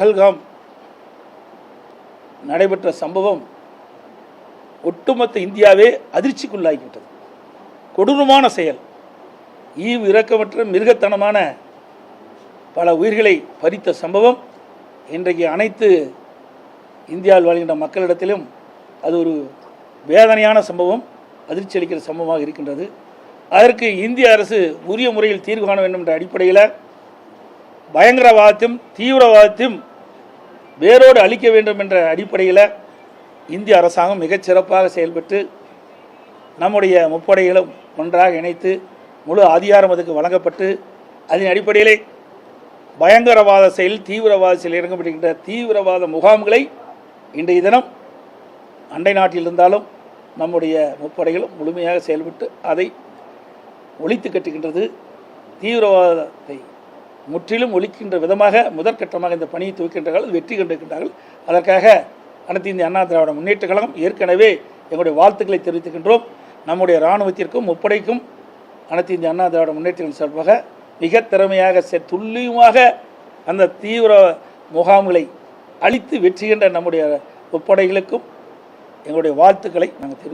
பஹல்காம் நடைபெற்ற சம்பவம் ஒட்டுமொத்த இந்தியாவே அதிர்ச்சிக்குள்ளாகிவிட்டது. கொடூரமான செயல். ஈவு இரக்கமற்ற மிருகத்தனமான பல உயிர்களை பறித்த சம்பவம். இன்றைக்கு அனைத்து இந்தியாவில் வாழ்கின்ற மக்களிடத்திலும் அது ஒரு வேதனையான சம்பவம் அதிர்ச்சி அளிக்கிற சம்பவமாக இருக்கின்றது. அதற்கு இந்திய அரசு உரிய முறையில் தீர்வு காண வேண்டும் என்ற அடிப்படையில் பயங்கரவாதத்தையும் தீவிரவாதத்தையும் வேரோடு அழிக்க வேண்டும் என்ற அடிப்படையில் இந்திய அரசாங்கம் மிகச் சிறப்பாக செயல்பட்டு நம்முடைய முப்படைகளும் ஒன்றாக இணைத்து முழு அதிகாரம் அதுக்கு வழங்கப்பட்டு அதன் அடிப்படையிலே பயங்கரவாத செயல் தீவிரவாத செயல் இறங்கப்படுகின்ற தீவிரவாத முகாம்களை இன்றைய தினம் அண்டை நாட்டில் இருந்தாலும் நம்முடைய முப்படைகளும் முழுமையாக செயல்பட்டு அதை ஒழித்து கட்டுகின்றது. தீவிரவாதத்தை முற்றிலும் ஒழிக்கின்ற விதமாக முதற்கட்டமாக இந்த பணியை துவக்கின்றார்கள் வெற்றி கண்டிருக்கின்றார்கள். அதற்காக அனைத்து இந்திய அண்ணா திராவிட முன்னேற்ற கழகம் ஏற்கனவே எங்களுடைய வாழ்த்துக்களை தெரிவித்துக்கின்றோம். நம்முடைய இராணுவத்திற்கும் முப்படைக்கும் அனைத்து இந்திய அண்ணா திராவிட முன்னேற்றங்கள் சார்பாக மிக திறமையாக செ- துல்லியமாக அந்த தீவிர முகாம்களை அழித்து வெற்றிகின்ற நம்முடைய முப்படைகளுக்கும் எங்களுடைய வாழ்த்துக்களை நாங்கள் தெரிவித்து